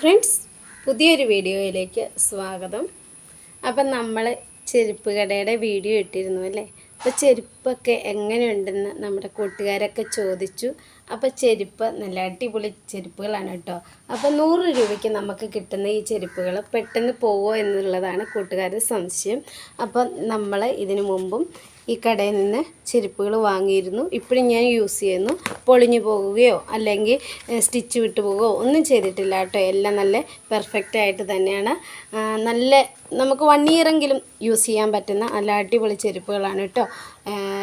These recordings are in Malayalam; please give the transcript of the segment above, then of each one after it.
ഫ്രണ്ട്സ് പുതിയൊരു വീഡിയോയിലേക്ക് സ്വാഗതം. അപ്പം നമ്മൾ ചെരുപ്പ് കടയുടെ വീഡിയോ ഇട്ടിരുന്നു അല്ലേ? അപ്പോൾ ചെരുപ്പൊക്കെ എങ്ങനെയുണ്ടെന്ന് നമ്മുടെ കൂട്ടുകാരൊക്കെ ചോദിച്ചു. അപ്പോൾ ചെരുപ്പ് നല്ല അടിപൊളി ചെരുപ്പുകളാണ് കേട്ടോ. അപ്പോൾ നൂറ് രൂപയ്ക്ക് നമുക്ക് കിട്ടുന്ന ഈ ചെരുപ്പുകൾ പെട്ടെന്ന് പോവോ എന്നുള്ളതാണ് കൂട്ടുകാരുടെ സംശയം. അപ്പം നമ്മൾ ഇതിനു മുമ്പും ഈ കടയിൽ നിന്ന് ചെരുപ്പുകൾ വാങ്ങിയിരുന്നു. ഇപ്പോഴും ഞാൻ യൂസ് ചെയ്യുന്നു. പൊളിഞ്ഞു പോകുകയോ അല്ലെങ്കിൽ സ്റ്റിച്ച് വിട്ടു പോകുകയോ ഒന്നും ചെയ്തിട്ടില്ല കേട്ടോ. എല്ലാം നല്ല പെർഫെക്റ്റ് ആയിട്ട് തന്നെയാണ്. നല്ല നമുക്ക് വൺ ഇയറെങ്കിലും യൂസ് ചെയ്യാൻ പറ്റുന്ന നല്ല അടിപൊളി ചെരുപ്പുകളാണ് കേട്ടോ.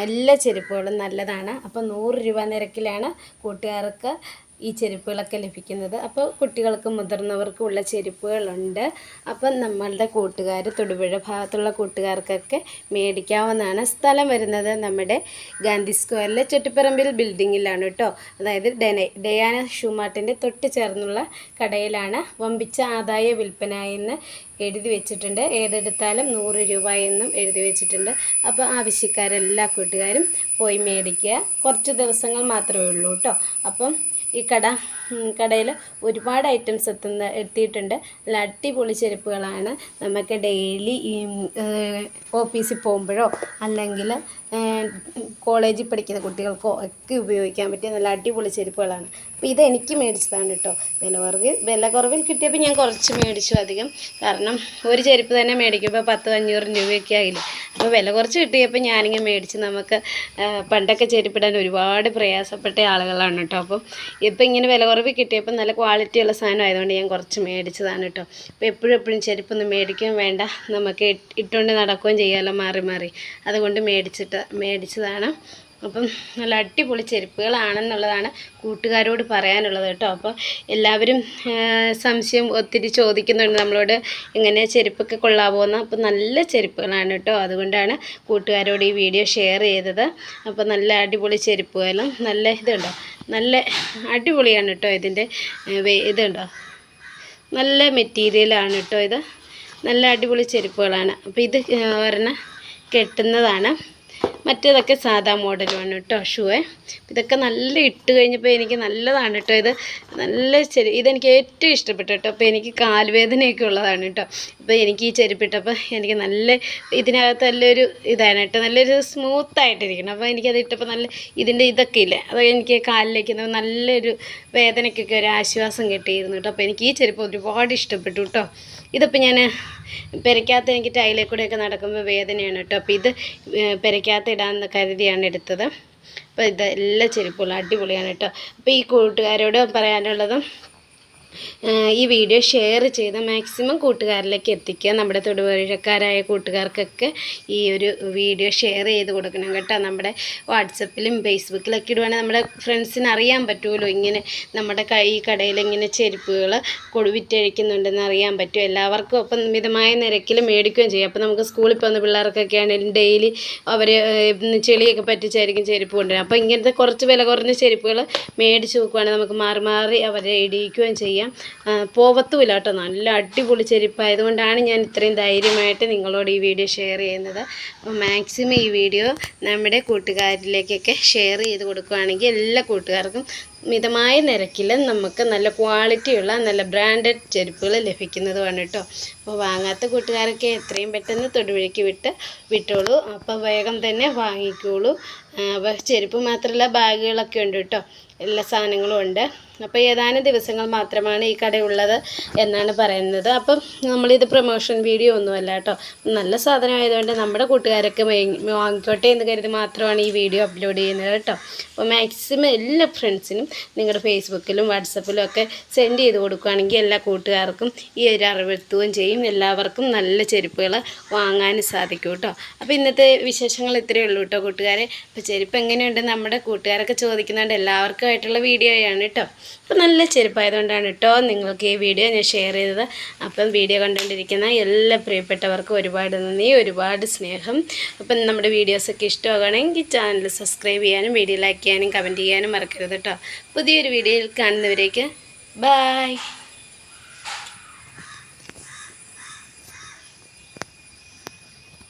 എല്ലാ ചെരുപ്പുകളും നല്ലതാണ്. അപ്പോൾ നൂറ് രൂപ നിരക്കിലാണ് കൂട്ടുകാർക്ക് ഈ ചെരുപ്പുകളൊക്കെ ലഭിക്കുന്നത്. അപ്പോൾ കുട്ടികൾക്കും മുതിർന്നവർക്കും ഉള്ള ചെരുപ്പുകളുണ്ട്. അപ്പം നമ്മളുടെ കൂട്ടുകാർ തൊടുപുഴ ഭാഗത്തുള്ള കൂട്ടുകാർക്കൊക്കെ മേടിക്കാവുന്നതാണ് സ്ഥലം വരുന്നത്. നമ്മുടെ ഗാന്ധി സ്ക്വയറിലെ ചുറ്റുപറമ്പിൽ ബിൽഡിങ്ങിലാണ് കേട്ടോ. അതായത് ഡെന ഡയാന ഷൂമാർട്ടിന്റെ തൊട്ട് ചേർന്നുള്ള കടയിലാണ് വമ്പിച്ച ആദായ വിൽപ്പന എന്ന് എഴുതി വെച്ചിട്ടുണ്ട്. ഏതെടുത്താലും നൂറ് രൂപ എന്നും എഴുതി വെച്ചിട്ടുണ്ട്. അപ്പോൾ ആവശ്യക്കാരെല്ലാ കൂട്ടുകാരും പോയി മേടിക്കുക. കുറച്ച് ദിവസങ്ങൾ മാത്രമേ ഉള്ളൂ കേട്ടോ. അപ്പം ഈ കട കടയിൽ ഒരുപാട് ഐറ്റംസ് എത്തുന്ന എത്തിയിട്ടുണ്ട്. നല്ല അടിപൊളി ചെരുപ്പുകളാണ്. നമുക്ക് ഡെയിലി ഓഫീസിൽ പോകുമ്പോഴോ അല്ലെങ്കിൽ കോളേജിൽ പഠിക്കുന്ന കുട്ടികൾക്കോ ഒക്കെ ഉപയോഗിക്കാൻ പറ്റിയ നല്ല അടിപൊളി ചെരുപ്പുകളാണ്. അപ്പോൾ ഇത് എനിക്ക് മേടിച്ചതാണ് കേട്ടോ വില കുറവ് വില കുറവിൽ കിട്ടിയപ്പോൾ ഞാൻ കുറച്ച് മേടിച്ചു അധികം. കാരണം ഒരു ചെരുപ്പ് തന്നെ മേടിക്കുമ്പോൾ പത്ത് അഞ്ഞൂറ് രൂപയൊക്കെ ആയില്ലേ. അപ്പോൾ വില കുറച്ച് കിട്ടിയപ്പോൾ ഞാനിങ്ങനെ മേടിച്ച് നമുക്ക് പണ്ടൊക്കെ ചെരുപ്പിടാൻ ഒരുപാട് പ്രയാസപ്പെട്ട ആളുകളാണ് കേട്ടോ അപ്പം ഇപ്പം ഇങ്ങനെ വില കുറവ് കിട്ടിയപ്പോൾ നല്ല ക്വാളിറ്റിയുള്ള സാധനം ആയതുകൊണ്ട് ഞാൻ കുറച്ച് മേടിച്ചതാണ് കേട്ടോ അപ്പോൾ എപ്പോഴും എപ്പോഴും ചെരുപ്പൊന്നും മേടിക്കുകയും വേണ്ട. നമുക്ക് ഇട്ടുകൊണ്ട് നടക്കുകയും ചെയ്യാമല്ലോ മാറി മാറി. അതുകൊണ്ട് മേടിച്ചിട്ട് മേടിച്ചതാണ്. അപ്പം നല്ല അടിപൊളി ചെരുപ്പുകളാണെന്നുള്ളതാണ് കൂട്ടുകാരോട് പറയാനുള്ളത് കേട്ടോ. അപ്പോൾ എല്ലാവരും സംശയം ഒത്തിരി ചോദിക്കുന്നുണ്ട് നമ്മളോട് എങ്ങനെ ചെരുപ്പൊക്കെ കൊള്ളാമോ എന്ന് അപ്പോൾ നല്ല ചെരുപ്പുകളാണ് കേട്ടോ. അതുകൊണ്ടാണ് കൂട്ടുകാരോട് ഈ വീഡിയോ ഷെയർ ചെയ്തത്. അപ്പോൾ നല്ല അടിപൊളി ചെരുപ്പുകളും നല്ല ഇതുണ്ടോ? നല്ല അടിപൊളിയാണ് കേട്ടോ ഇതിന്റെ ഇതുണ്ടോ? നല്ല മെറ്റീരിയലാണ് കേട്ടോ ഇത്. നല്ല അടിപൊളി ചെരുപ്പുകളാണ്. അപ്പോൾ ഇത് പറഞ്ഞാൽ കെട്ടുന്നതാണ്. മറ്റേതൊക്കെ സാധാ മോഡലുമാണ് കേട്ടോ ഷൂവേ ഇതൊക്കെ നല്ല ഇട്ട് കഴിഞ്ഞപ്പോൾ എനിക്ക് നല്ലതാണ് കേട്ടോ ഇത്. നല്ല ചെരു ഇതെനിക്ക് ഏറ്റവും ഇഷ്ടപ്പെട്ടു കേട്ടോ. അപ്പോൾ എനിക്ക് കാൽവേദനയൊക്കെ ഉള്ളതാണ് കേട്ടോ. അപ്പോൾ എനിക്ക് ഈ ചെരുപ്പിട്ടപ്പോൾ എനിക്ക് നല്ല ഇതിനകത്ത് നല്ലൊരു ഇതാണ് കേട്ടോ. നല്ലൊരു സ്മൂത്തായിട്ടിരിക്കണം അപ്പോൾ എനിക്കത് ഇട്ടപ്പോൾ നല്ല ഇതിന്റെ ഇതൊക്കെ ഇല്ലേ? അത് എനിക്ക് കാലിലേക്ക് നല്ലൊരു വേദനയ്ക്കൊക്കെ ഒരു ആശ്വാസം കിട്ടിയിരുന്നു കേട്ടോ. അപ്പോൾ എനിക്ക് ഈ ചെരുപ്പ് ഒരുപാട് ഇഷ്ടപ്പെട്ടു കേട്ടോ. ഇതിപ്പോൾ ഞാൻ പെരയ്ക്കകത്ത് എനിക്ക് ടൈലിൽ കൂടെയൊക്കെ നടക്കുമ്പോൾ വേദനയാണ് കേട്ടോ. അപ്പോൾ ഇത് പെരയ്ക്കകത്ത് ഇടാമെന്ന് കരുതിയാണ് എടുത്തത്. അപ്പോൾ ഇത് എല്ലാ അടിപൊളിയാണ് കേട്ടോ. അപ്പോൾ ഈ കൂട്ടുകാരോട് പറയാനുള്ളതും ഈ വീഡിയോ ഷെയർ ചെയ്ത് മാക്സിമം കൂട്ടുകാരിലേക്ക് എത്തിക്കുക. നമ്മുടെ തൊടുപുഴക്കാരായ കൂട്ടുകാർക്കൊക്കെ ഈ ഒരു വീഡിയോ ഷെയർ ചെയ്ത് കൊടുക്കണം കേട്ടോ. നമ്മുടെ വാട്സപ്പിലും ഫേസ്ബുക്കിലൊക്കെ ഇടുവാണെങ്കിൽ നമ്മുടെ ഫ്രണ്ട്സിന് അറിയാൻ പറ്റുമല്ലോ ഇങ്ങനെ നമ്മുടെ കൈ കടയിൽ ഇങ്ങനെ ചെരുപ്പുകൾ കൊടുവിറ്റഴിക്കുന്നുണ്ടെന്ന് അറിയാൻ പറ്റും. എല്ലാവർക്കും അപ്പം മിതമായ നിരക്കിൽ മേടിക്കുകയും ചെയ്യും. അപ്പോൾ നമുക്ക് സ്കൂളിൽ പോകുന്ന പിള്ളേർക്കൊക്കെ ആണെങ്കിലും ഡെയിലി അവർ ചെളിയൊക്കെ പറ്റിച്ചായിരിക്കും ചെരുപ്പ് കൊണ്ടുവരും അപ്പോൾ ഇങ്ങനത്തെ കുറച്ച് വില കുറഞ്ഞ ചെരുപ്പുകൾ മേടിച്ച് നോക്കുവാണെങ്കിൽ നമുക്ക് മാറി മാറി അവരെ ഇടിയിക്കുകയും ചെയ്യാം. ആ, പോവത്തുമില്ല കേട്ടോ. നല്ല അടിപൊളി ചെരുപ്പായതുകൊണ്ടാണ് ഞാൻ ഇത്രയും ധൈര്യമായിട്ട് നിങ്ങളോട് ഈ വീഡിയോ ഷെയർ ചെയ്യുന്നത്. അപ്പോൾ മാക്സിമം ഈ വീഡിയോ നമ്മുടെ കൂട്ടുകാരിലേക്കൊക്കെ ഷെയർ ചെയ്ത് കൊടുക്കുകയാണെങ്കിൽ എല്ലാ കൂട്ടുകാർക്കും മിതമായ നിരക്കിൽ നമുക്ക് നല്ല ക്വാളിറ്റിയുള്ള നല്ല ബ്രാൻഡഡ് ചെരുപ്പുകൾ ലഭിക്കുന്നതുമാണ് കേട്ടോ. അപ്പോൾ വാങ്ങാത്ത കൂട്ടുകാരൊക്കെ എത്രയും പെട്ടെന്ന് തൊടുപുഴയ്ക്ക് വിട്ട് വിട്ടോളൂ. അപ്പോൾ വേഗം തന്നെ വാങ്ങിക്കോളൂ. അപ്പോൾ ചെരുപ്പ് മാത്രമല്ല ബാഗുകളൊക്കെ ഉണ്ട് കേട്ടോ. എല്ലാ സാധനങ്ങളും ഉണ്ട്. അപ്പോൾ ഏതാനും ദിവസങ്ങൾ മാത്രമാണ് ഈ കടയുള്ളത് എന്നാണ് പറയുന്നത്. അപ്പം നമ്മളിത് പ്രൊമോഷൻ വീഡിയോ ഒന്നുമല്ല കേട്ടോ. നല്ല സാധനമായതുകൊണ്ട് നമ്മുടെ കൂട്ടുകാരൊക്കെ വാങ്ങിക്കോട്ടെ എന്ന് കരുതി മാത്രമാണ് ഈ വീഡിയോ അപ്ലോഡ് ചെയ്യുന്നത് കേട്ടോ. അപ്പോൾ മാക്സിമം എല്ലാ ഫ്രണ്ട്സിനും നിങ്ങളുടെ ഫേസ്ബുക്കിലും വാട്സപ്പിലും ഒക്കെ സെൻഡ് ചെയ്ത് കൊടുക്കുകയാണെങ്കിൽ എല്ലാ കൂട്ടുകാർക്കും ഈ ഒരു അറിവെത്തുകയും ചെയ്യും. എല്ലാവർക്കും നല്ല ചെരുപ്പുകൾ വാങ്ങാൻ സാധിക്കും കേട്ടോ. അപ്പോൾ ഇന്നത്തെ വിശേഷങ്ങൾ ഇത്രയേ ഉള്ളൂ കേട്ടോ കൂട്ടുകാരെ. അപ്പോൾ ചെരുപ്പ് എങ്ങനെയുണ്ട് നമ്മുടെ കൂട്ടുകാരൊക്കെ ചോദിക്കുന്നുണ്ട്. എല്ലാവർക്കും ആയിട്ടുള്ള വീഡിയോയാണ് കേട്ടോ. അപ്പോൾ നല്ല ചെരുപ്പായതുകൊണ്ടാണ് കേട്ടോ നിങ്ങൾക്ക് ഈ വീഡിയോ ഞാൻ ഷെയർ ചെയ്തത്. അപ്പം വീഡിയോ കണ്ടുകൊണ്ടിരിക്കുന്ന എല്ലാ പ്രിയപ്പെട്ടവർക്കും ഒരുപാട് നന്ദി ഒരുപാട് സ്നേഹം. അപ്പം നമ്മുടെ വീഡിയോസൊക്കെ ഇഷ്ടമാകണമെങ്കിൽ ചാനൽ സബ്സ്ക്രൈബ് ചെയ്യാനും വീഡിയോ ലൈക്ക് ചെയ്യാനും കമന്റ് ചെയ്യാനും മറക്കരുത് കേട്ടോ. പുതിയൊരു വീഡിയോയിൽ കാണുന്നവരേക്ക് ബായ്